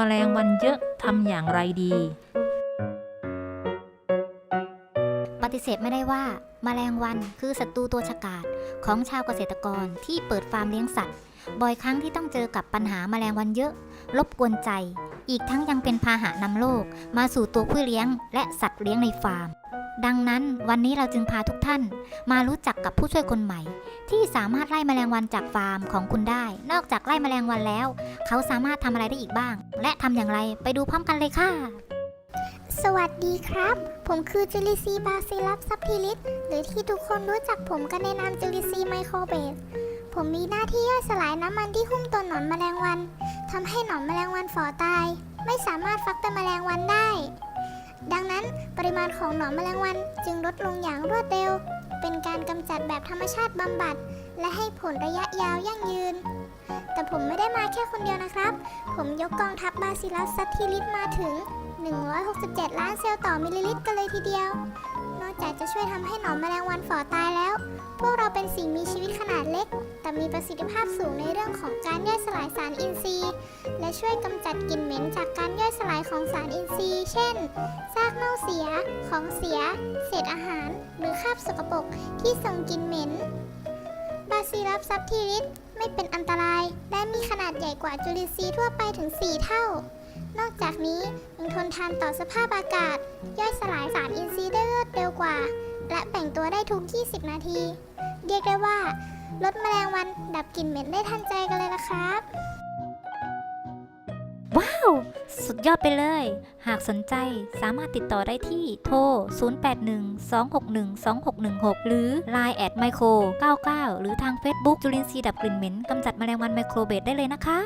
มแมลงวันเยอะทำอย่างไรดี ปฏิเสธไม่ได้ว่า แมลงวันคือศัตรูตัวฉกาจของชาวเกษตรกรที่เปิดฟาร์มเลี้ยงสัตว์ บ่อยครั้งที่ต้องเจอกับปัญหาแมลงวันเยอะรบกวนใจ อีกทั้งยังเป็นพาหะนำโรคมาสู่ตัวผู้เลี้ยง และสัตว์เลี้ยงในฟาร์ม ดังนั้นวันนี้เราจึงพาทุกท่านมารู้จักกับผู้ช่วยคนใหม่ ที่สามารถไล่แมลงวันจากฟาร์มของคุณได้ นอกจากไล่แมลงวันแล้ว เขาสามารถทำอะไรได้อีกบ้าง และทำอย่างไรไปดูพร้อมกันเลยค่ะ สวัสดีครับ ผมคือจูลิซีบาซิลัสซับทิลิสหรือที่ทุกคนรู้จักผมกันในนามจูลิซีไมโครเบสผมมีหน้าที่ย่อยสลายน้ำมันที่หุ้มตัวหนอนแมลงวันทำให้หนอนแมลงวันฝ่อตาย ไม่สามารถฟักเป็นแมลงวันได้ ดังนั้นปริมาณของหนอนแมลงวันจึงลดลงอย่างรวดเร็ว เป็นการกำจัดแบบธรรมชาติบำบัด และให้ผลระยะยาวยั่งยืน แต่ผมไม่ได้มาแค่คนเดียวนะครับ ผมยกกองทัพบาซิลัสซัตทิลิสมาถึง 167 ล้านเซลล์ต่อมิลลิลิตรกันเลยทีเดียว นอกจากจะช่วยทำให้หนอนแมลงวันฝ่อตายแล้ว พวกเราเป็นสิ่งมีชีวิตขนาดเล็ก แต่มีประสิทธิภาพสูงในเรื่องของการย่อยสลายสารอินทรีย์ ช่วยกำจัดกลิ่นเหม็นจากการย่อยสลายของสารอินทรีย์ เช่น ซากเน่าเสีย ของเสีย เศษอาหาร หรือคราบสกปรกที่ส่งกลิ่นเหม็น บาซิลัสซับทิลิสไม่เป็นอันตราย และมีขนาดใหญ่กว่าจุลินทรีย์ทั่วไปถึง 4 เท่า นอกจากนี้ยังทนทานต่อสภาพอากาศ ย่อยสลายสารอินทรีย์ได้รวดเร็วกว่า และแบ่งตัวได้ทุก 20 นาที เรียกได้ว่าลดแมลงวันดับกลิ่นเหม็นได้ทันใจกันเลยละครับ ว้าว สุดยอดไปเลย หากสนใจสามารถติดต่อได้ที่โทร 0812612616 หรือ Line แอดไมโคร99 หรือทาง Facebook จุลินทรีย์ดับกลิ่นเหม็นกำจัดแมลงวันไมโครเบตได้เลยนะคะ